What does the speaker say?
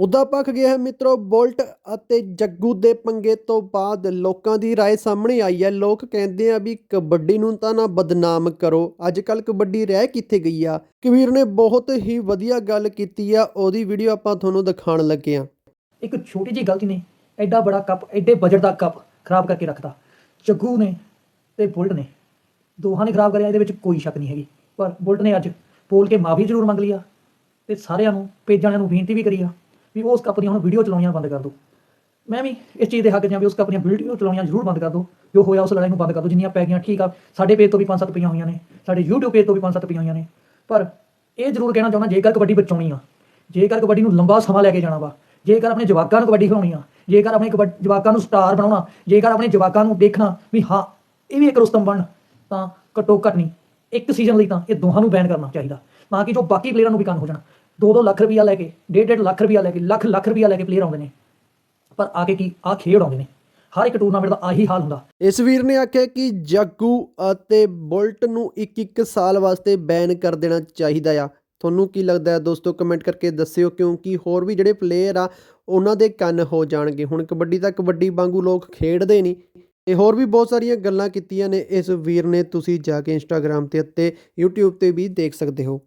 ਮੁੱਦਾ ਪੱਕ ਗਿਆ ਹੈ ਮਿੱਤਰੋ ਬੋਲਟ ਅਤੇ ਜੱਗੂ ਦੇ ਪੰਗੇ ਤੋਂ ਬਾਅਦ ਲੋਕਾਂ ਦੀ رائے ਸਾਹਮਣੇ ਆਈ ਹੈ ਲੋਕ ਕਹਿੰਦੇ ਆ ਵੀ ਕਬੱਡੀ ਨੂੰ ਤਾਂ ਨਾ ਬਦਨਾਮ ਕਰੋ ਅੱਜ ਕੱਲ ਕਬੱਡੀ ਰਹਿ ਕਿੱਥੇ ਗਈ ਆ ਕਬੀਰ ਨੇ ਬਹੁਤ ਹੀ ਵਧੀਆ ਗੱਲ ਕੀਤੀ ਆ ਉਹਦੀ ਵੀਡੀਓ ਆਪਾਂ ਤੁਹਾਨੂੰ ਦਿਖਾਉਣ ਲੱਗੇ ਆ ਇੱਕ ਛੋਟੀ ਜਿਹੀ ਗਲਤੀ ਨੇ ਐਡਾ ਬੜਾ ਕੱਪ ਐਡੇ ਬਜਟ ਦਾ ਕੱਪ ਖਰਾਬ ਕਰਕੇ ਰੱਖਤਾ ਜੱਗੂ ਨੇ ਤੇ ਬੁਲਟ ਨੇ ਦੋਹਾਂ ਨੇ ਖਰਾਬ ਕਰਿਆ ਇਹਦੇ ਵਿੱਚ ਕੋਈ ਸ਼ੱਕ ਨਹੀਂ ਹੈਗੀ ਪਰ ਬੁਲਟ ਨੇ ਅੱਜ ਬੋਲ ਕੇ ਮਾਫੀ ਜ਼ਰੂਰ ਮੰਗ ਲਈ ਆ ਤੇ ਸਾਰਿਆਂ ਨੂੰ ਪੇਜਾਂ ਨੂੰ ਬੇਨਤੀ ਵੀ ਕਰੀ ਆ ਵੀ ਉਸ ਕੱਪ ਹੁਣ ਵੀਡੀਓ ਚਲਾਉਣੀਆਂ ਬੰਦ ਕਰ ਦਿਓ। ਮੈਂ ਵੀ ਇਸ ਚੀਜ਼ ਦੇ ਹੱਕ 'ਚ ਵੀ ਉਸ ਕੱਪ ਵੀਡੀਓ ਚਲਾਉਣੀਆਂ ਜ਼ਰੂਰ ਬੰਦ ਕਰ ਦਿਓ। ਜੋ ਹੋਇਆ ਉਸ ਲੜਾਈ ਨੂੰ ਬੰਦ ਕਰ ਦਿਓ। ਜਿੰਨੀਆਂ ਪੈ ਗਈਆਂ, ਠੀਕ ਆ, ਸਾਡੇ ਪੇਜ ਤੋਂ ਵੀ 5-7 ਪਈਆਂ ਹੋਈਆਂ ਨੇ। ਸਾਡੇ YouTube ਪੇਜ ਤੋਂ ਵੀ 5-7 ਪਈਆਂ ਹੋਈਆਂ ਨੇ। ਪਰ ਇਹ ਜ਼ਰੂਰ ਕਹਿਣਾ ਚਾਹੁੰਦਾ, ਜੇਕਰ ਕਬੱਡੀ ਬਚਾਉਣੀ ਆ, ਜੇਕਰ ਕਬੱਡੀ ਨੂੰ ਲੰਬਾ ਸਮਾਂ ਲੈ ਕੇ ਜਾਣਾ ਵਾ, ਜੇਕਰ ਆਪਣੇ ਜਵਾਕਾਂ ਨੂੰ ਕਬੱਡੀ ਖਿਲਾਉਣੀ ਆ, ਜੇਕਰ ਆਪਣੇ ਕਬੱਡ- ਜਵਾਕਾਂ ਨੂੰ ਸਟਾਰ ਬਣਾਉਣਾ, ਜੇਕਰ ਆਪਣੇ ਜਵਾਕਾਂ ਨੂੰ ਦੇਖਣਾ ਵੀ ਹਾਂ, ਇਹ ਵੀ ਇੱਕ ਰੁਸਤਮ ਬਣ, ਤਾਂ ਘੱਟੋ ਘੱਟ ਨਹੀਂ, ਇੱਕ ਸੀਜ਼ਨ ਲਈ ਤਾਂ ਇਹ ਦੋਹਾਂ ਨੂੰ ਬੈਨ ਕਰਨਾ ਚਾਹੀਦਾ, ਤਾਂ ਕਿ ਜੋ ਬਾਕੀ ਪਲੇਅਰਾਂ ਨੂੰ ਵੀ ਕੰਨ ਹੋ ਜਾਣ। 2-2 ਲੱਖ ਰੁਪਇਆ ਲੈ ਕੇ 1.5 ਲੱਖ ਰੁਪਇਆ ਲੈ ਕੇ, ਲੱਖ ਲੱਖ ਰੁਪਇਆ ਲੈ ਕੇ ਪਲੇਅਰ ਆਉਂਦੇ ਨੇ। ਪਰ ਆ ਕੇ ਕੀ, ਆ ਖੇਡ ਆਉਂਦੇ ਨੇ। ਹਰ ਇੱਕ ਟੂਰਨਾਮੈਂਟ ਦਾ ਆਹੀ ਹਾਲ ਹੁੰਦਾ। ਇਸ ਵੀਰ ਨੇ ਆਖਿਆ ਕਿ ਜੱਗੂ ਅਤੇ ਬੁਲਟ ਨੂੰ ਇੱਕ ਇੱਕ ਸਾਲ ਵਾਸਤੇ ਬੈਨ ਕਰ ਦੇਣਾ ਚਾਹੀਦਾ ਆ। ਤੁਹਾਨੂੰ ਕੀ ਲੱਗਦਾ ਹੈ ਦੋਸਤੋ ਕਮੈਂਟ ਕਰਕੇ ਦੱਸਿਓ ਕਿਉਂਕਿ ਹੋਰ ਵੀ ਜਿਹੜੇ ਪਲੇਅਰ ਆ, ਉਹਨਾਂ ਦੇ ਕੰਨ ਹੋ ਜਾਣਗੇ। ਹੁਣ ਕਬੱਡੀ ਤਾਂ ਕਬੱਡੀ ਵਾਂਗੂ ਲੋਕ ਖੇਡਦੇ ਨਹੀਂ। ਤੇ ਹੋਰ ਵੀ ਬਹੁਤ ਸਾਰੀਆਂ ਗੱਲਾਂ ਕੀਤੀਆਂ ਨੇ। ਇਸ ਵੀਰ ਨੇ ਤੁਸੀਂ ਜਾ ਕੇ ਇੰਸਟਾਗ੍ਰam ਤੇ ਅਤੇ YouTube ਤੇ ਵੀ ਦੇਖ ਸਕਦੇ ਹੋ।